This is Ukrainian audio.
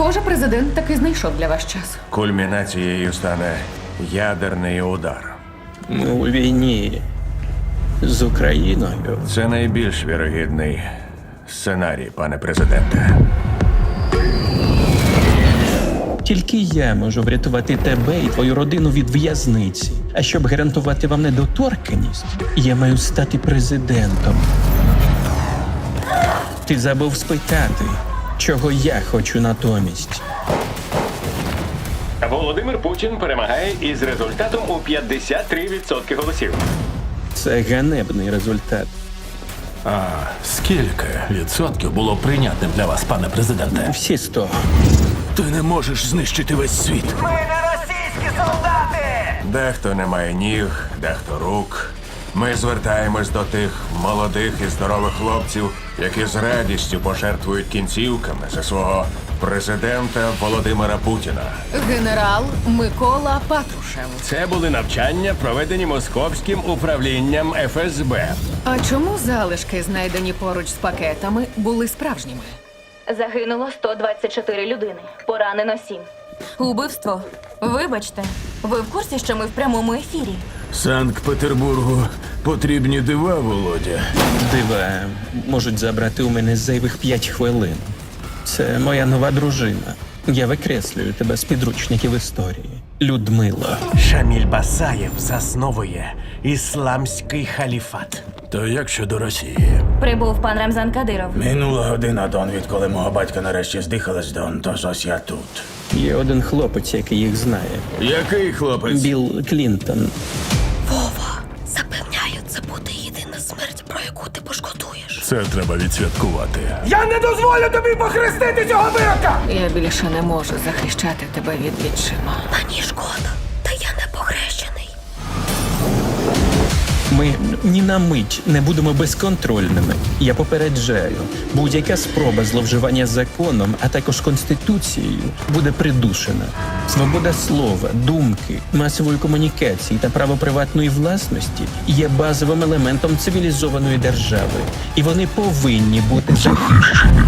Схоже, президент таки знайшов для вас час. Кульмінацією стане ядерний удар. Ми у війні з Україною. Це найбільш вірогідний сценарій, пане президенте. Тільки я можу врятувати тебе і твою родину від в'язниці. А щоб гарантувати вам недоторканність, я маю стати президентом. Ти забув спитати, чого я хочу натомість. Володимир Путін перемагає із результатом у 53% голосів. Це ганебний результат. А скільки відсотків було прийнятним для вас, пане президенте? Всі сто. Ти не можеш знищити весь світ. Ми не російські солдати! Дехто не має ніг, дехто рук. Ми звертаємось до тих молодих і здорових хлопців, які з радістю пожертвують кінцівками за свого президента Володимира Путіна. Генерал Микола Патрушев. Це були навчання, проведені московським управлінням ФСБ. А чому залишки, знайдені поруч з пакетами, були справжніми? Загинуло 124 людини, поранено 7. Убивство. Вибачте, ви в курсі, що ми в прямому ефірі? Санкт-Петербургу потрібні дива, Володя. Дива можуть забрати у мене зайвих п'ять хвилин. Це моя нова дружина. Я викреслюю тебе з підручників історії. Людмила. Шаміль Басаєв засновує ісламський халіфат. То як щодо Росії? Прибув пан Рамзан Кадиров. Минула година, Дон, відколи мого батька нарешті здихалась, Дон, тож ось я тут. Є один хлопець, який їх знає. Який хлопець? Білл Клінтон. Смерть, про яку ти пошкодуєш. Це треба відсвяткувати. Я не дозволю тобі похрестити цього вирока! Я більше не можу захищати тебе від відчима. Мені шкода, Ми ні на мить не будемо безконтрольними. Я попереджаю, будь-яка спроба зловживання законом, а також конституцією, буде придушена. Свобода слова, думки, масової комунікації та право приватної власності є базовим елементом цивілізованої держави, і вони повинні бути захищені.